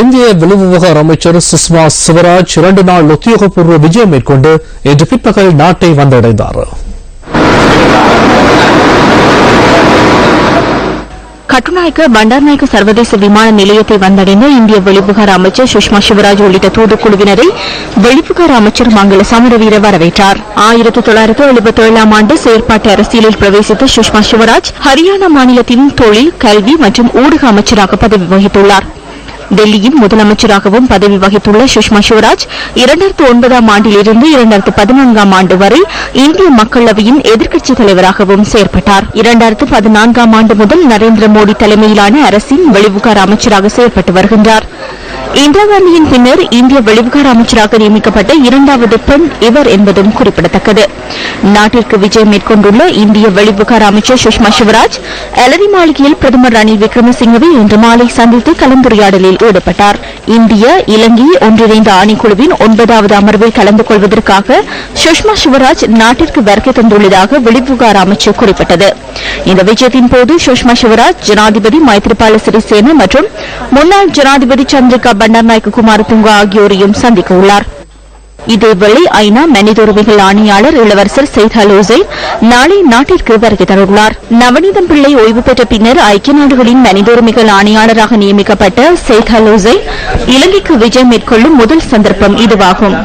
இந்திய வெளிவிவகார அமைச்சர் சுஷ்மா சிவராஜ் இரண்டு நாள் உத்தியோகபூர்வ விஜயம் மேற்கொண்டு இன்று பிற்பகல் நாட்டை வந்தடைந்தார். கட்டுநாயக்க பண்டார்நாயக்க சர்வதேச விமான நிலையத்தை வந்தடைந்த இந்திய வெளிவிவகார அமைச்சர் சுஷ்மா சிவராஜ் உள்ளிட்ட தூதுக்குழுவினரை வெளிவிவகார அமைச்சர் மங்கள சமரவீர வரவேற்றார். ஆயிரத்தி தொள்ளாயிரத்தி எழுபத்தி ஏழாம் ஆண்டு செயற்பாட்டு அரசியலில் பிரவேசித்த சுஷ்மா சிவராஜ் ஹரியானா மாநிலத்தின் தொழில் கல்வி மற்றும் ஊடக அமைச்சராக பதவி வகித்துள்ளார். டெல்லியின் முதலமைச்சராகவும் பதவி வகித்துள்ள சுஷ்மா சிவராஜ் இரண்டாயிரத்து ஒன்பதாம் ஆண்டிலிருந்து இரண்டாயிரத்து பதினான்காம் ஆண்டு வரை இந்திய மக்களவையின் எதிர்க்கட்சித் தலைவராகவும் செயற்பட்டார். இரண்டாயிரத்து பதினான்காம் ஆண்டு முதல் நரேந்திர மோடி தலைமையிலான அரசின் வெளிவிவகார அமைச்சராக செயல்பட்டு வருகின்றார். இந்திரா காந்தியின் பின்னர் இந்திய வெளிவிகார அமைச்சராக நியமிக்கப்பட்ட இரண்டாவது பெண் இவர் என்பதும் குறிப்பிடத்தக்கது. நாட்டிற்கு விஜயம் மேற்கொண்டுள்ள இந்திய வெளிவிகார அமைச்சர் சுஷ்மா சிவராஜ் அலரி மாளிகையில் பிரதமர் ரணில் விக்ரமசிங்கவை இன்று மாலை சந்தித்து கலந்துரையாடலில் ஈடுபட்டார். இந்திய இலங்கை ஒன்றிணைந்த ஆணைக்குழுவின் ஒன்பதாவது அமர்வில் கலந்து கொள்வதற்காக சுஷ்மா சிவராஜ் நாட்டிற்கு வருகை தந்துள்ளதாக வெளிவிகார அமைச்சர் குறிப்பிட்டது. இந்த விஜயத்தின் போது சுஷ்மா சிவராஜ் ஜனாதிபதி மைத்ரிபால சிறிசேன மற்றும் முன்னாள் ஜனாதிபதி சந்திரிகா பண்டார்நாயக்க குமாரதுங்கா ஆகியோரையும் சந்திக்க உள்ளார் இதேவேளை ஐநா மனித உரிமைகள் ஆணையாளர் இளவரசர் சைத் அல் ஹுசைன் நாளை நாட்டிற்கு வருகை தரவுள்ளார். நவநீதம் பிள்ளை ஓய்வு பெற்ற பின்னர் ஐக்கிய நாடுகளின் மனித உரிமைகள் ஆணையாளராக நியமிக்கப்பட்ட சைத் அல் ஹுசைன் இலங்கைக்கு விஜயம் மேற்கொள்ளும் முதல் சந்தர்ப்பம் இதுவாகும்.